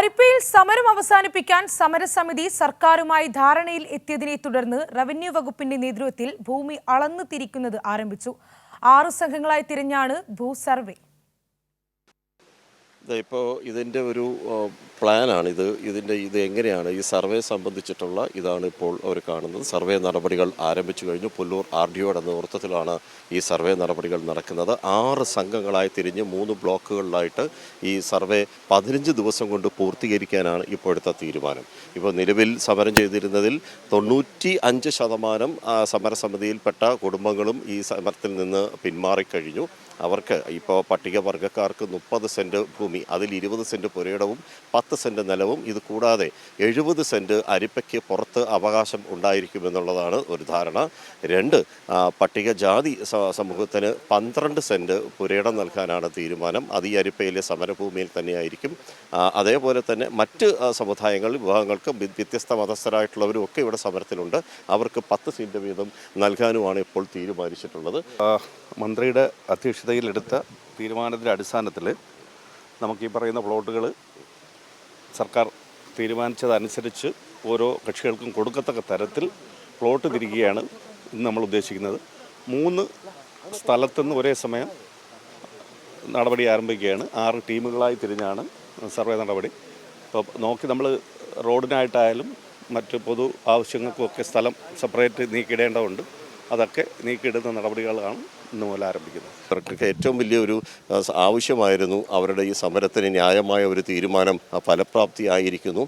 അരിപ്പയിൽ സമരം അവസാനിപ്പിക്കാൻ സമരസമിതി സർക്കാരുമായി ധാരണയിൽ എത്തിയതിനെ തുടർന്ന് റവന്യൂ വകുപ്പിന്റെ നേതൃത്വത്തിൽ ഭൂമി അളന്നു തിരിക്കുന്നത് ആരംഭിച്ചു. ആറ് സംഘങ്ങളായി തിരഞ്ഞാണ് ഭൂസർവേ. ഇപ്പോൾ ഇതിന്റെ ഒരു പ്ലാനാണിത് ഇതിന്റെ ഇത് എങ്ങനെയാണ്? ഈ സർവേ സംബന്ധിച്ചിട്ടുള്ള ഇതാണ് ഇപ്പോൾ അവർ കാണുന്നത്. സർവേ നടപടികൾ ആരംഭിച്ചു കഴിഞ്ഞു. പുല്ലൂർ ആർ ഡി ഒയുടെ നേതൃത്വത്തിലാണ് ഈ സർവേ നടപടികൾ നടക്കുന്നത്. ആറ് സംഘങ്ങളായി തിരിഞ്ഞ് മൂന്ന് ബ്ലോക്കുകളിലായിട്ട് ഈ സർവേ പതിനഞ്ച് ദിവസം കൊണ്ട് പൂർത്തീകരിക്കാനാണ് ഇപ്പോഴത്തെ തീരുമാനം. ഇപ്പോൾ നിലവിൽ സമരം ചെയ്തിരുന്നതിൽ തൊണ്ണൂറ്റി അഞ്ച് ശതമാനം സമരസമിതിയിൽപ്പെട്ട കുടുംബങ്ങളും ഈ സമരത്തിൽ നിന്ന് പിന്മാറിക്കഴിഞ്ഞു. അവർക്ക് ഇപ്പോൾ പട്ടികവർഗക്കാർക്ക് മുപ്പത് സെന്റ് ഭൂമി അതിൽ ഇരുപത് സെന്റ് പുരയിടവും പത്ത് സെന്റ് നിലവും ഇത് കൂടാതെ എഴുപത് സെന്റ് അരിപ്പയ്ക്ക് പുറത്ത് അവകാശം ഉണ്ടായിരിക്കുമെന്നുള്ളതാണ് ഒരു ധാരണ. രണ്ട് പട്ടികജാതി സമൂഹത്തിന് പന്ത്രണ്ട് സെന്റ് പുരയിടം നൽകാനാണ് തീരുമാനം. അത് ഈ അരിപ്പയിലെ സമരഭൂമിയിൽ തന്നെയായിരിക്കും. അതേപോലെ തന്നെ മറ്റ് സമുദായങ്ങൾ വിഭാഗങ്ങൾക്ക് വ്യത്യസ്ത മതസ്ഥരായിട്ടുള്ളവരും ഒക്കെ ഇവിടെ സമരത്തിലുണ്ട്. അവർക്ക് പത്ത് സെന്റ് വീതം നൽകാനുമാണ് ഇപ്പോൾ തീരുമാനിച്ചിട്ടുള്ളത്. മന്ത്രിയുടെ അധ്യക്ഷതയിലെടുത്ത തീരുമാനത്തിന്റെ അടിസ്ഥാനത്തിൽ നമുക്ക് ഈ പറയുന്ന പ്ലോട്ടുകൾ സർക്കാർ തീരുമാനിച്ചതനുസരിച്ച് ഓരോ കക്ഷികൾക്കും കൊടുക്കത്തക്ക തരത്തിൽ പ്ലോട്ട് തിരിക്കുകയാണ് ഇന്ന് നമ്മൾ ഉദ്ദേശിക്കുന്നത്. മൂന്ന് സ്ഥലത്തുനിന്ന് ഒരേ സമയം നടപടി ആരംഭിക്കുകയാണ്. ആറ് ടീമുകളായി തിരിഞ്ഞാണ് സർവേ നടപടി. അപ്പോൾ നോക്കി നമ്മൾ റോഡിനായിട്ടായാലും മറ്റ് പൊതു ആവശ്യങ്ങൾക്കുമൊക്കെ സ്ഥലം സെപ്പറേറ്റ് നീക്കിയിടേണ്ടതുണ്ട് അതൊക്കെ നീക്കിയിടുന്ന നടപടികളാണ് ഇന്ന് മുതൽ ആരംഭിക്കുന്നത് അവർക്ക് ഏറ്റവും വലിയൊരു ആവശ്യമായിരുന്നു അവരുടെ ഈ സമരത്തിന് ന്യായമായ ഒരു തീരുമാനം ഫലപ്രാപ്തിയായിരിക്കുന്നു.